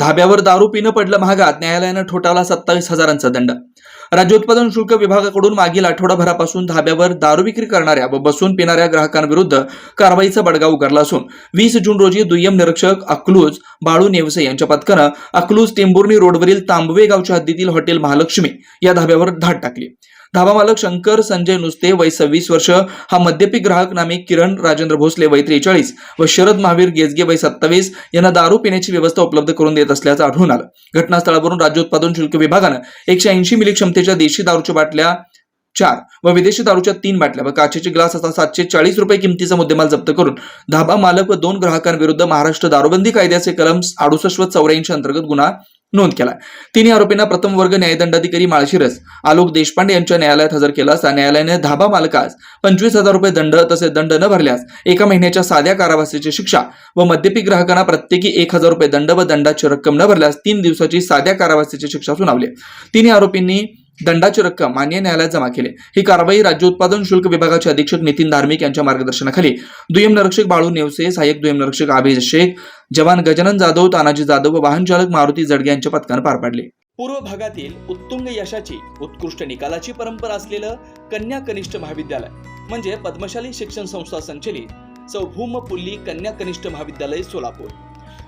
धाब्यावर दारू पिणं पडलं महागात न्यायालयानं ठोठावला सत्तावीस हजारांचा दंड. राज्य उत्पादन शुल्क विभागाकडून मागील आठवडाभरापासून धाब्यावर दारू विक्री करणाऱ्या व बसून पिणाऱ्या ग्राहकांविरुद्ध कारवाईचा बडगा उगारला असून वीस जून रोजी दुय्यम निरीक्षक अकलूज बाळू नेवसे यांच्या पथकानं अकलूज टेंबुर्णी रोडवरील तांबवे गावच्या हद्दीतील हॉटेल महालक्ष्मी या धाब्यावर धाड टाकली. धाबा मालक शंकर संजय नुसते वय सव्वीस वर्ष. हा मद्यपी ग्राहक नामे किरण राजेंद्र भोसले वय त्रेचाळीस व शरद महावीर गेजगे वय सत्तावीस यांना दारू पिण्याची व्यवस्था उपलब्ध करून देत असल्याचं आढळून आलं. घटनास्थळावरून राज्य उत्पादन शुल्क विभागानं एकशे ऐंशी मिली क्षमतेच्या देशी दारूच्या बाटल्या चार व विदेशी दारूच्या तीन बाटल्या व काचेचे ग्लास असा सातशे चाळीस रुपये किमतीचा मुद्देमाल जप्त करून धाबा मालक व दोन ग्राहकांविरुद्ध महाराष्ट्र दारूबंदी कायद्याचे कलम अडुसष्ट व चौऱ्याऐंशी अंतर्गत गुन्हा नोंद केला तिन्ही आरोपींना प्रथम वर्ग न्यायदंडाधिकारी माळशिरस आलोक देशपांडे यांच्या न्यायालयात हजर केला असता न्यायालयाने धाबा मालकास पंचवीस हजार रुपये दंड तसेच दंड न भरल्यास एका महिन्याच्या साध्या कारावासाची शिक्षा व मद्यपी ग्राहकांना प्रत्येकी एक हजार रुपये दंड व दंडाची रक्कम न भरल्यास तीन दिवसाची साध्या कारावासाची शिक्षा सुनावली तिन्ही आरोपींनी दंडाची रक्कम मान्य न्यायालयात जमा केली. ही कारवाई राज्य उत्पादन शुल्क विभागाचे अधीक्षक नितीन धार्मिक यांच्या मार्गदर्शनाखाली. दुय्यम नरक्षक बाळू नेवसे सहाय्यक दुय्यम नरक्षक आबिज शेख जवान गजानन जाधव तानाजी जाधव व वाहन चालक मारुती जडगे यांच्या पथकानं पार पाडले. पूर्व भागातील उत्तुंग यशाची उत्कृष्ट निकालाची परंपरा असलेलं कन्या कनिष्ठ महाविद्यालय म्हणजे पद्मशाली शिक्षण संस्था संचलित सौभूम पुल्ली कन्या कनिष्ठ महाविद्यालय सोलापूर.